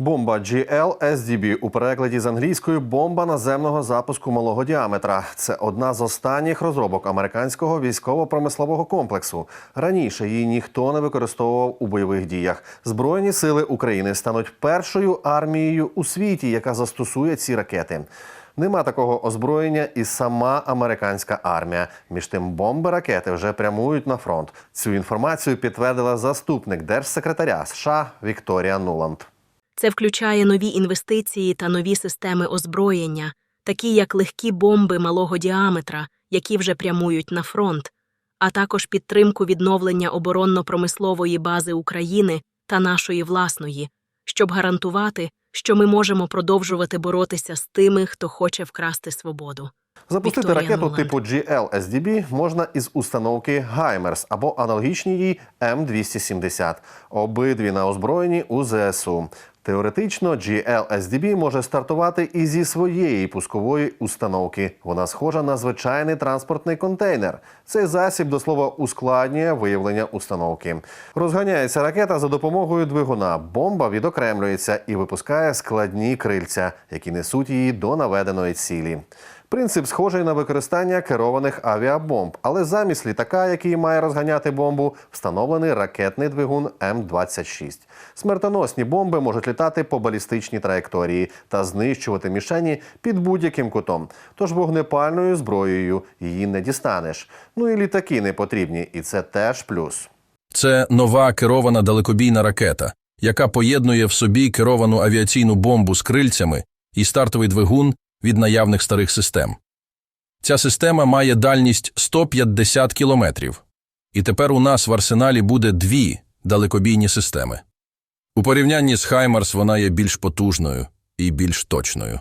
Бомба GLSDB у перекладі з англійської бомба наземного запуску малого діаметра. Це одна з останніх розробок американського військово-промислового комплексу. Раніше її ніхто не використовував у бойових діях. Збройні сили України стануть першою армією у світі, яка застосує ці ракети. Нема такого озброєння і сама американська армія. Між тим, бомби ракети вже прямують на фронт. Цю інформацію підтвердила заступник держсекретаря США Вікторія Нуланд. Це включає нові інвестиції та нові системи озброєння, такі як легкі бомби малого діаметра, які вже прямують на фронт, а також підтримку відновлення оборонно-промислової бази України та нашої власної, щоб гарантувати, що ми можемо продовжувати боротися з тими, хто хоче вкрасти свободу. Запустити Вікторія ракету Нуланд. типу GLSDB можна із установки Гаймерс або аналогічні їй М270. Обидві на озброєнні у ЗСУ. Теоретично GLSDB може стартувати і зі своєї пускової установки. Вона схожа на звичайний транспортний контейнер. Цей засіб до слова ускладнює виявлення установки. Розганяється ракета за допомогою двигуна. Бомба відокремлюється і випускає складні крильця, які несуть її до наведеної цілі. Принцип схожий на використання керованих авіабомб, але замість літака, який має розганяти бомбу, встановлений ракетний двигун М-26. Смертоносні бомби можуть літати по балістичній траєкторії та знищувати мішені під будь-яким кутом. Тож вогнепальною зброєю її не дістанеш. Ну і літаки не потрібні, і це теж плюс. Це нова керована далекобійна ракета, яка поєднує в собі керовану авіаційну бомбу з крильцями і стартовий двигун від наявних старих систем. Ця система має дальність 150 кілометрів. І тепер у нас в арсеналі буде дві далекобійні системи. У порівнянні з Хаймарс вона є більш потужною і більш точною.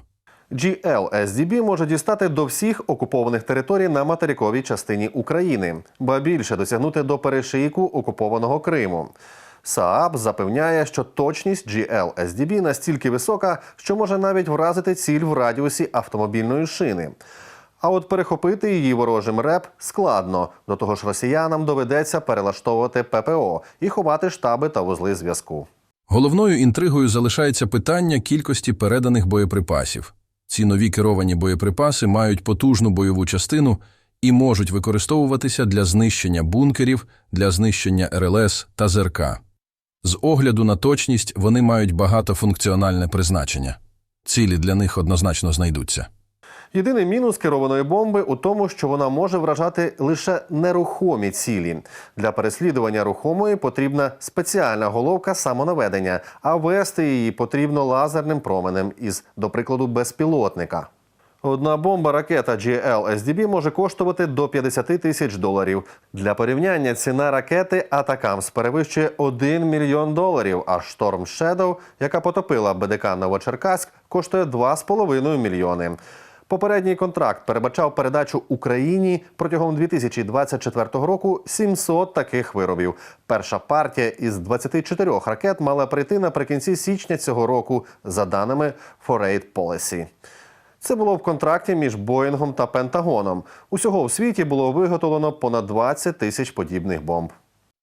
GLSDB може дістати до всіх окупованих територій на материковій частині України, ба більше досягнути до перешийку окупованого Криму. Saab запевняє, що точність GLSDB настільки висока, що може навіть вразити ціль в радіусі автомобільної шини. А от перехопити її ворожим РЕП складно. До того ж, росіянам доведеться перелаштовувати ППО і ховати штаби та вузли зв'язку. Головною інтригою залишається питання кількості переданих боєприпасів. Ці нові керовані боєприпаси мають потужну бойову частину і можуть використовуватися для знищення бункерів, для знищення РЛС та ЗРК. З огляду на точність вони мають багатофункціональне призначення. Цілі для них однозначно знайдуться. Єдиний мінус керованої бомби у тому, що вона може вражати лише нерухомі цілі. Для переслідування рухомої потрібна спеціальна головка самонаведення, а вести її потрібно лазерним променем із, до прикладу, безпілотника. Одна бомба ракета GLSDB може коштувати до 50 тисяч доларів. Для порівняння ціна ракети Атакамс перевищує 1 мільйон доларів, а Storm Shadow, яка потопила БДК Новочеркаськ, коштує 2,5 мільйони. Попередній контракт передбачав передачу Україні протягом 2024 року 700 таких виробів. Перша партія із 24 ракет мала прийти наприкінці січня цього року, за даними Foreign Policy. Це було в контракті між Боїнгом та Пентагоном. Усього у світі було виготовлено понад 20 тисяч подібних бомб.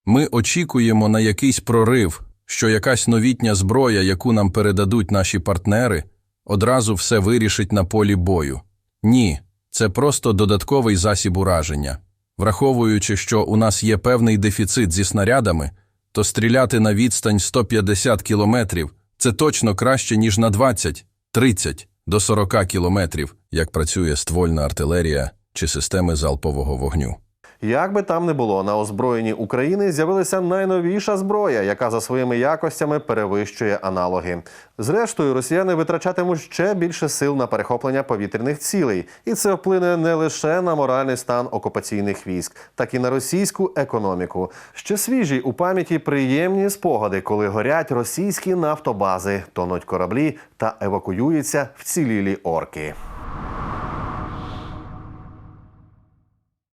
Ми очікуємо на якийсь прорив, що якась новітня зброя, яку нам передадуть наші партнери, одразу все вирішить на полі бою. Ні, це просто додатковий засіб ураження. Враховуючи, що у нас є певний дефіцит зі снарядами, то стріляти на відстань 150 кілометрів – це точно краще, ніж на 20, 30 до 40 кілометрів, як працює ствольна артилерія чи системи залпового вогню. Як би там не було, на озброєнні України з'явилася найновіша зброя, яка за своїми якостями перевищує аналоги. Зрештою, росіяни витрачатимуть ще більше сил на перехоплення повітряних цілей, і це вплине не лише на моральний стан окупаційних військ, так і на російську економіку. Ще свіжі у пам'яті приємні спогади, коли горять російські нафтобази, тонуть кораблі та евакуюються вцілілі орки.